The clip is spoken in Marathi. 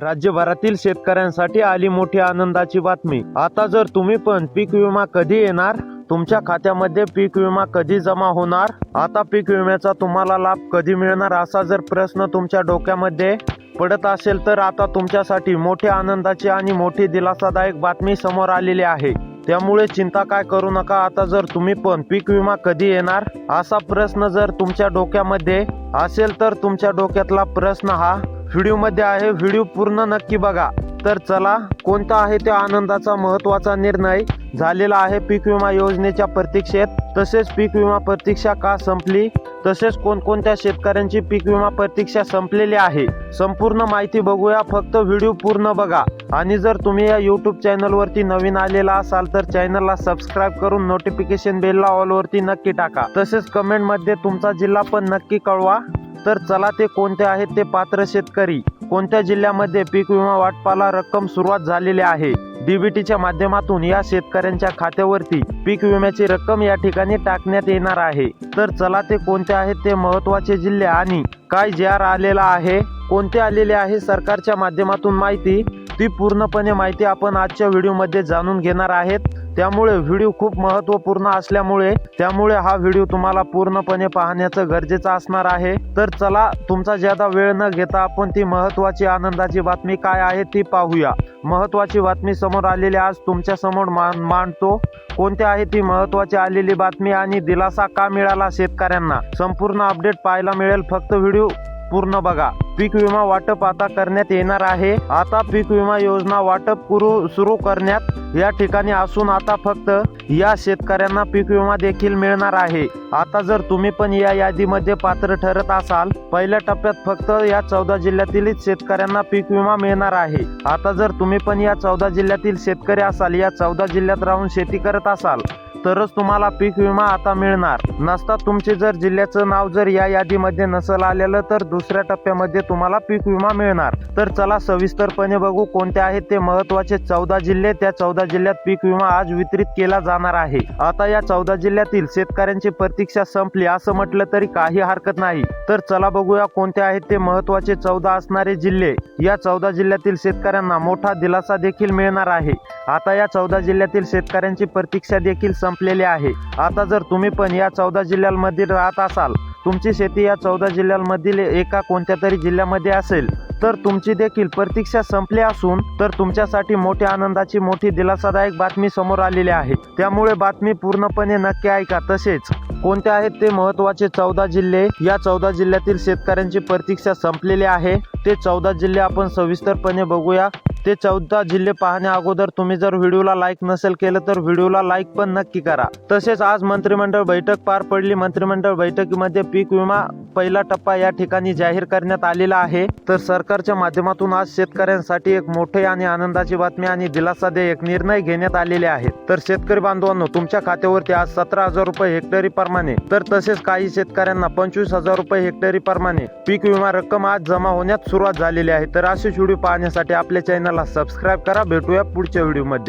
राज्यभरातील शेतकऱ्यांसाठी आली मोठी आनंदाची बातमी. आता जर तुम्ही पण पीक विमा कधी येणार? तुमच्या खात्यामध्ये पीक विमा कधी जमा होणार? आता पीक विम्याचा तुम्हाला लाभ कधी मिळणार असा जर प्रश्न तुमच्या डोक्यामध्ये पडत असेल तर आता तुमच्यासाठी मोठी आनंदाची आणि मोठी दिलासादायक बातमी समोर आलेली आहे. त्यामुळे चिंता काय करू नका. आता जर तुम्ही पण पीक विमा कधी येणार? असा प्रश्न जर तुमच्या डोक्यामध्ये असेल तर तुमच्या डोक्यातला प्रश्न हा व्हिडिओमध्ये आहे व्हिडिओ पूर्ण नक्की बघा. तर चला कोणता आहे त्या आनंदाचा महत्त्वाचा निर्णय? झालेला आहे पीक विमा योजनेच्या प्रतीक्षेत. तसेच पीक विमा प्रतीक्षा का संपली? तसेच कोणकोणत्या शेतकऱ्यांची पीक विमा प्रतीक्षा संपलेली आहे? संपूर्ण माहिती बघूया फक्त व्हिडिओ पूर्ण बघा. आणि जर तुम्ही या यूट्यूब चॅनलवरती नवीन आलेला असाल तर चॅनलला सबस्क्राईब करून नोटिफिकेशन बेलला ऑलवरती नक्की टाका. तसेच कमेंटमध्ये तुमचा जिल्हा पण नक्की कळवा. तर चला ते कोणते आहेत ते पात्र शेतकरी. कोणत्या जिल्ह्यामध्ये पीक विमा वाटपाला रक्कम सुरुवात झालेली आहे? डीबीटीच्या माध्यमातून या शेतकऱ्यांच्या खात्यावरती पीक विम्याची रक्कम या ठिकाणी टाकण्यात येणार आहे. तर चला ते कोणते आहेत ते महत्त्वाचे जिल्हे आणि काय जे आर आलेला आहे? कोणते आलेले आहे सरकारच्या माध्यमातून माहिती? ती पूर्णपणे माहिती आपण आजच्या व्हिडिओमध्ये जाणून घेणार आहेत. त्यामुळे व्हिडिओ खूप महत्त्वपूर्ण असल्यामुळे त्यामुळे हा व्हिडिओ तुम्हाला पूर्णपणे पाहण्याचं गरजेचं असणार आहे. तर चला तुमचा ज्यादा वेळ न घेता आपण ती महत्त्वाची आनंदाची बातमी काय आहे ती पाहूया. महत्त्वाची बातमी समोर आलेली आज तुमच्यासमोर मान मांडतो. कोणती आहे ती महत्त्वाची आलेली बातमी आणि दिलासा का मिळाला शेतकऱ्यांना? संपूर्ण अपडेट पाहायला मिळेल फक्त व्हिडिओ पूर्ण बघा. पीक विमा वाटप आता करण्यात येणार आहे. आता पीक विमा योजना वाटप सुरू करण्यात या ठिकाणी असून आता फक्त या शेतकऱ्यांना पीक विमा देखील मिळणार आहे. आता जर तुम्ही पण या यादीमध्ये पात्र ठरत असाल पहिल्या टप्प्यात फक्त या चौदा जिल्ह्यातीलच शेतकऱ्यांना पीक विमा मिळणार आहे. आता जर तुम्ही पण या चौदा जिल्ह्यातील शेतकरी असाल या चौदा जिल्ह्यात राहून शेती करत असाल तरच तुम्हाला पीक विमा आता मिळणार. नसता तुमचे जर जिल्ह्याचं नाव जर या यादीमध्ये नसल आलेलं तर दुसऱ्या टप्प्यामध्ये तुम्हाला पीक विमा मिळणार. तर चला सविस्तरपणे बघू कोणते आहेत ते महत्त्वाचे चौदा जिल्हे त्या चौदा जिल्ह्यात पीक विमा आज वितरित केला जाणार आहे. आता या चौदा जिल्ह्यातील शेतकऱ्यांची प्रतीक्षा संपली असं म्हटलं तरी काही हरकत नाही. तर चला बघूया कोणते आहेत ते महत्त्वाचे चौदा असणारे जिल्हे. या चौदा जिल्ह्यातील शेतकऱ्यांना मोठा दिलासा देखील मिळणार आहे. आता या चौदा जिल्ह्यातील शेतकऱ्यांची प्रतीक्षा देखील संप संपलेले आहे. आता जर तुम्ही पण या चौदा जिल्ह्यांमध्ये राहत असाल तुमची शेती या चौदा जिल्ह्यांमधील एका कोणत्या तरी जिल्ह्यामध्ये असेल तर तुमची देखील प्रतीक्षा संपली असून तर तुमच्यासाठी मोठ्या आनंदाची मोठी दिलासादायक बातमी समोर आलेली आहे. त्यामुळे बातमी पूर्णपणे नक्की ऐका. तसेच कोणते आहेत ते महत्त्वाचे चौदा जिल्हे? या चौदा जिल्ह्यातील शेतकऱ्यांची प्रतीक्षा संपलेली आहे. ते चौदा जिल्हे आपण सविस्तरपणे बघूया. ते चौदा जिल्हे पाहण्या अगोदर तुम्ही जर व्हिडिओला लाईक नसेल केलं तर व्हिडिओला लाईक पण नक्की करा. तसेच आज मंत्रिमंडळ बैठक पार पडली. मंत्रिमंडळ बैठकीमध्ये पीक विमा पहिला टप्पा या ठिकाणी जाहीर करण्यात आलेला आहे. तर सरकारच्या माध्यमातून आज शेतकऱ्यांसाठी एक मोठे आणि आनंदाची बातमी आणि दिलासादायक निर्णय घेण्यात आलेले आहेत. तर शेतकरी बांधवांनो तुमच्या खात्यावरती आज सतरा हजार रुपये हेक्टरी प्रमाणे. तर तसेच काही शेतकऱ्यांना पंचवीस हजार रुपये हेक्टरी प्रमाणे पीक विमा रक्कम आज जमा होण्यास सुरुवात झालेली आहे. तर असेच व्हिडिओ पाहण्यासाठी आपल्या चॅनलला सबस्क्राईब करा. भेटूया पुढच्या व्हिडिओमध्ये.